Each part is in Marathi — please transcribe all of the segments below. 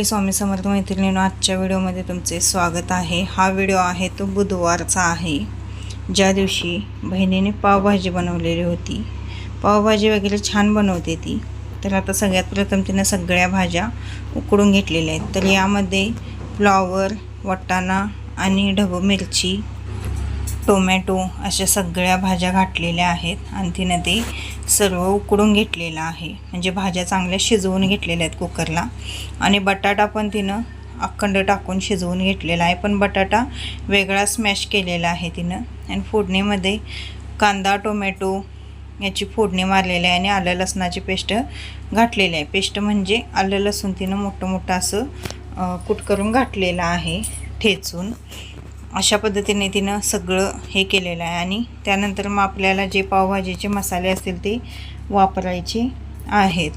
श्री स्वामी समर्थ मैत्रिणींनो आजच्या व्हिडिओमध्ये तुमचे स्वागत आहे. हा व्हिडिओ आहे तो बुधवारचा आहे. ज्या दिवशी बहिणीने पावभाजी बनवलेली होती. पावभाजी वगैरे छान बनवते ती. तर आता सगळ्यात प्रथम तिनं सगळ्या भाज्या उकडून घेतलेल्या आहेत. तर यामध्ये फ्लॉवर वटाणा आणि ढबू मिरची टोमॅटो अशा सगळ्या भाज्या घातलेल्या आहेत. आणि तिनं ते सर्व उकडून घेतलेलं आहे. म्हणजे भाज्या चांगल्या शिजवून घेतलेल्या आहेत कुकरला. आणि बटाटा पण तिनं अखंड टाकून शिजवून घेतलेला आहे. पण बटाटा वेगळा स्मॅश केलेला आहे तिनं. आणि फोडणीमध्ये कांदा टोमॅटो याची फोडणी मारलेली आहे आणि आलं लसणाची पेस्ट घातलेली आहे. पेस्ट म्हणजे आलं लसूण तिनं मोठं मोठं असं कुट करून घातलेलं आहे ठेचून. अशा पद्धतीने तिनं सगळं हे केलेलं आहे. आणि त्यानंतर मग आपल्याला जे पावभाजीचे मसाले असतील ते वापरायचे आहेत.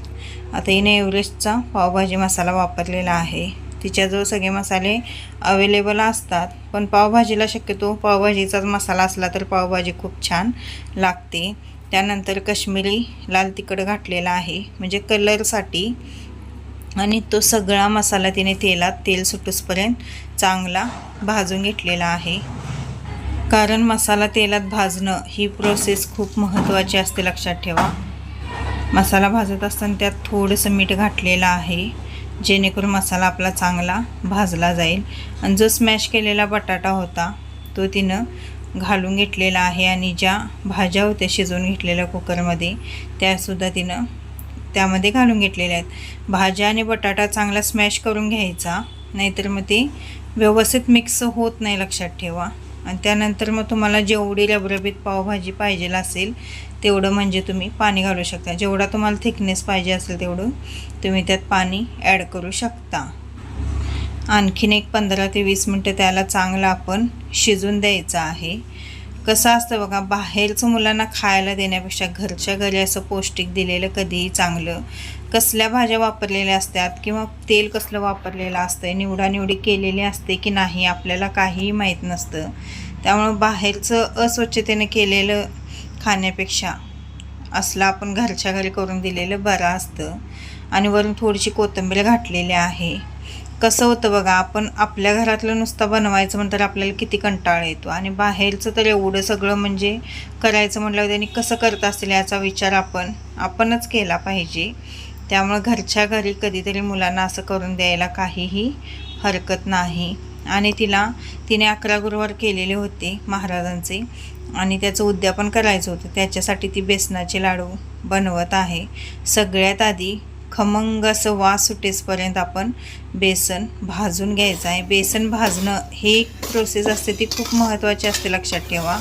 आता हिने एव्हरेस्टचा पावभाजी मसाला वापरलेला आहे. तिच्याजवळ सगळे मसाले अवेलेबल असतात. पण पावभाजीला शक्यतो पावभाजीचाच मसाला असला तर पावभाजी खूप छान लागते. त्यानंतर कश्मीरी लाल तिखट घातलेला आहे. म्हणजे कलरसाठी आणि तो सगळा मसाला तिने तेलात तेल सुटूसपर्यंत चांगला भाजून घेतलेला आहे. कारण मसाला तेलात भाजणं ही प्रोसेस खूप महत्त्वाची असते लक्षात ठेवा. मसाला भाजत असताना त्यात थोडंसं मीठ घातलेलं आहे जेणेकरून मसाला आपला चांगला भाजला जाईल. आणि जो स्मॅश केलेला बटाटा होता तो तिनं घालून घेतलेला आहे आणि ज्या भाज्या होत्या शिजवून घेतलेल्या कुकरमध्ये त्यासुद्धा तिनं त्यामध्ये घालून घेतलेल्या आहेत. भाज्या आणि बटाटा चांगला स्मॅश करून घ्यायचा. नाहीतर मग ते व्यवस्थित मिक्स होत नाही लक्षात ठेवा. आणि त्यानंतर मग तुम्हाला जेवढी रबरबीत पावभाजी पाहिजे असेल तेवढं म्हणजे तुम्ही पाणी घालू शकता. जेवढा तुम्हाला थिकनेस पाहिजे असेल तेवढं तुम्ही त्यात पाणी ॲड करू शकता. आणखीन एक पंधरा ते वीस मिनटं त्याला चांगलं आपण शिजून द्यायचं आहे. कसं असतं बघा बाहेरचं मुलांना खायला देण्यापेक्षा घरच्या घरी असं पौष्टिक दिलेलं कधीही चांगलं. कसल्या भाज्या वापरलेल्या असतात किंवा तेल कसलं वापरलेलं असतं निवडानिवडी केलेली असते की नाही आपल्याला काहीही माहीत नसतं. त्यामुळं बाहेरचं अस्वच्छतेनं केलेलं खाण्यापेक्षा असलं आपण घरच्या घरी करून दिलेलं बरं असतं. आणि वरून थोडीशी कोथिंबीर घातलेली आहे. कसं होतं बघा आपण आपल्या घरातलं नुसतं बनवायचं म्हणतात आपल्याला किती कंटाळा येतो. आणि बाहेरचं तर एवढं सगळं म्हणजे करायचं म्हटलं त्यांनी कसं करत असतील याचा विचार आपण आपणच केला पाहिजे. त्यामुळं घरच्या घरी कधीतरी मुलांना असं करून द्यायला काहीही हरकत नाही. आणि तिला तिने अकरा गुरुवार केलेले होते महाराजांचे. आणि त्याचं उद्यापन करायचं होतं. त्याच्यासाठी ती बेसनाचे लाडू बनवत आहे. सगळ्यात आधी खमंग असं वास सुटेसपर्यंत आपण बेसन भाजून घ्यायचं आहे. बेसन भाजणं हे एक प्रोसेस असते ती खूप महत्त्वाची असते लक्षात ठेवा.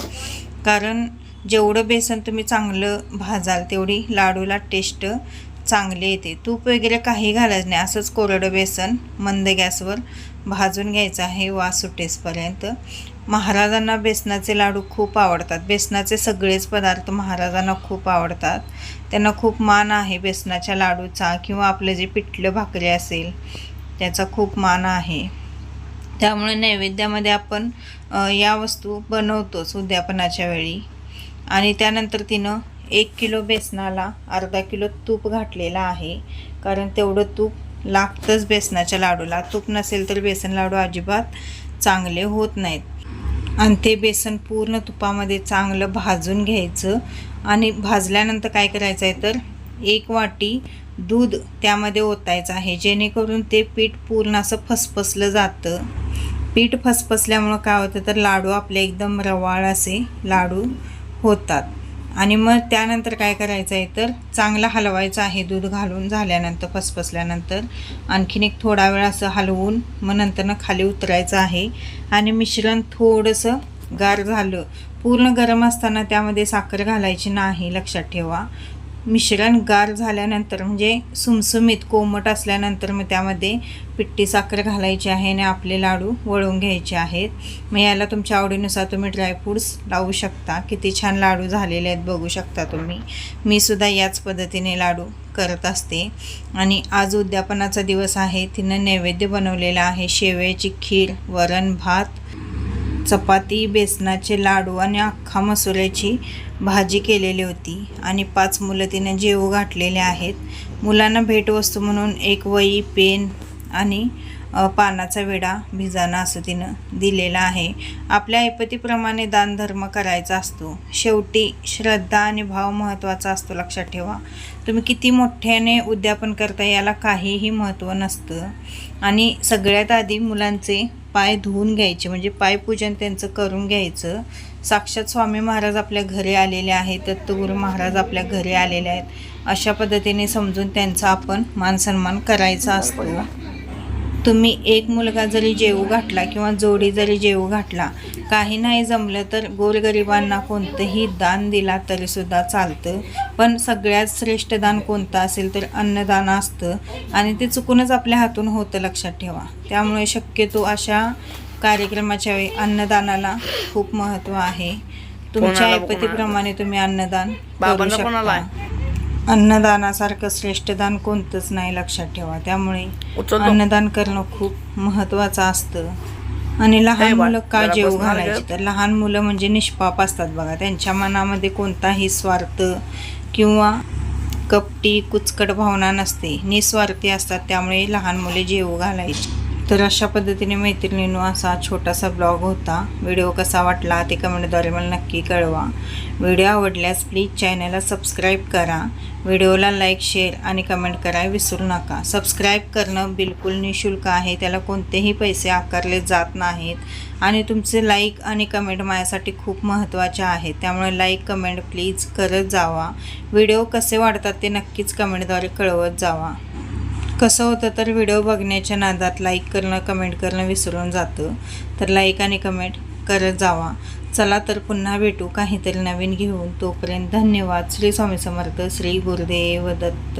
कारण जेवढं बेसन तुम्ही चांगलं भाजाल तेवढी लाडूला टेस्ट चांगली येते. तूप वगैरे काही घालायचं नाही. असंच कोरडं बेसन मंद गॅसवर भाजून घ्यायचं आहे वास सुटेसपर्यंत. महाराजांना बेसनाचे लाडू खूप आवडतात. बेसनाचे सगळेच पदार्थ महाराजांना खूप आवडतात. त्यांना खूप मान आहे बेसनाच्या लाडूचा किंवा आपलं जे पिठलं भाकरी असेल त्याचा खूप मान आहे. त्यामुळे नैवेद्यामध्ये आपण या वस्तू बनवतोच उद्यापनाच्या वेळी. आणि त्यानंतर तिनं एक किलो बेसनाला अर्धा किलो तूप घातलेलं आहे. कारण तेवढं तूप लागतंच बेसनाच्या लाडूला. तूप नसेल तर बेसन लाडू अजिबात चांगले होत नाहीत. आणि ते बेसन पूर्ण तुपामध्ये चांगलं भाजून घ्यायचं. आणि भाजल्यानंतर काय करायचं आहे तर एक वाटी दूध त्यामध्ये ओतायचं आहे. जेणेकरून ते पीठ पूर्ण असं फसफसलं जातं. पीठ फसफसल्यामुळं काय होतं तर लाडू आपले एकदम रवाळ असे लाडू होतात. आणि मग त्यानंतर काय करायचं आहे तर चांगला हलवायचं आहे दूध घालून झाल्यानंतर फसफसल्यानंतर आणखीन एक थोडा वेळ असं हलवून मग नंतरनं खाली उतरायचं आहे. आणि मिश्रण थोडंसं गार झालं पूर्ण गरम असताना त्यामध्ये साखर घालायची नाही लक्षात ठेवा. मिश्रण गार झाल्यानंतर म्हणजे सुमसुमीत कोमट असल्यानंतर मग त्यामध्ये पिट्टी साखर घालायची आहे आणि आपले लाडू वळवून घ्यायचे आहेत. मग याला तुमच्या आवडीनुसार तुम्ही ड्रायफ्रूट्स लावू शकता. किती छान लाडू झालेले आहेत बघू शकता तुम्ही. मी सुद्धा याच पद्धतीने लाडू करत असते. आणि आज उद्यापनाचा दिवस आहे. तिनं नैवेद्य बनवलेला आहे. शेवयाची खीर वरण भात चपाती बेसनाचे लाडू आणि अख्खा मसुऱ्याची भाजी केलेली होती. आणि पाच मुलं तिनं जेवू घातलेले आहेत. मुलांना भेटवस्तू म्हणून एक वही पेन आणि पानाचा विडा भिजाणा असं तिनं दिलेला आहे. आपल्या ऐपतीप्रमाणे दानधर्म करायचा असतो. शेवटी श्रद्धा आणि भाव महत्त्वाचा असतो लक्षात ठेवा. तुम्ही किती मोठ्याने उद्यापन करता याला काहीही महत्त्व नसतं. आणि सगळ्यात आधी मुलांचे पाय धुवून घ्यायचे म्हणजे पायपूजन त्यांचं करून घ्यायचं. साक्षात स्वामी महाराज आपल्या घरी आलेले आहेत दत्तगुरू महाराज आपल्या घरी आलेले आहेत. अशा पद्धतीने समजून त्यांचा आपण मान सन्मान करायचा असतो. तुम्ही एक मुलगा जरी जेवू घातला किंवा जोडी जरी जेवू घातला काही नाही जमलं तर गोरगरिबांना कोणतंही दान दिला तरीसुद्धा चालतं. पण सगळ्यात श्रेष्ठ दान कोणतं असेल तर अन्नदान असतं आणि ते चुकूनच आपल्या हातून होतं लक्षात ठेवा. त्यामुळे शक्यतो अशा कार्यक्रमाच्या वेळी अन्नदानाला खूप महत्त्व आहे. तुमच्या ऐपतीप्रमाणे तुम्ही अन्नदान करू शकता. अन्नदानासारखं श्रेष्ठ दान कोणतंच नाही लक्षात ठेवा. त्यामुळे. अन्नदान करणं खूप महत्त्वाचं असतं. आणि लहान मुलं का जेव घालायची? तर लहान मुलं म्हणजे निष्पाप असतात बघा. त्यांच्या मनामध्ये कोणताही स्वार्थ किंवा कपटी कुचकट भावना नसते. निस्वार्थी असतात त्यामुळे लहान मुले जेवू घालायची. तर अशा पद्धतीने मैत्रिणींनो असा छोटासा ब्लॉग होता. व्हिडिओ कसा वाटला ते कमेंटद्वारे मला नक्की कळवा. व्हिडिओ आवडल्यास प्लीज चॅनलला सबस्क्राईब करा. व्हिडिओला लाईक शेअर आणि कमेंट करायला विसरू नका. सबस्क्राईब करणं बिलकुल निशुल्क आहे. त्याला कोणतेही पैसे आकारले जात नाहीत. आणि तुमचे लाईक आणि कमेंट माझ्यासाठी खूप महत्त्वाचे आहेत त्यामुळे लाईक कमेंट प्लीज करत जावा. व्हिडिओ कसे वाढतात ते नक्कीच कमेंटद्वारे कळवत जावा. कसं होतं तर व्हिडिओ बघण्याच्या नादात लाईक करणं कमेंट करणं विसरून जातं. तर लाईक आणि कमेंट करत जावा. चला तर पुन्हा भेटू काहीतरी नवीन घेऊन. तोपर्यंत धन्यवाद. श्री स्वामी समर्थ श्री गुरुदेव दत्त.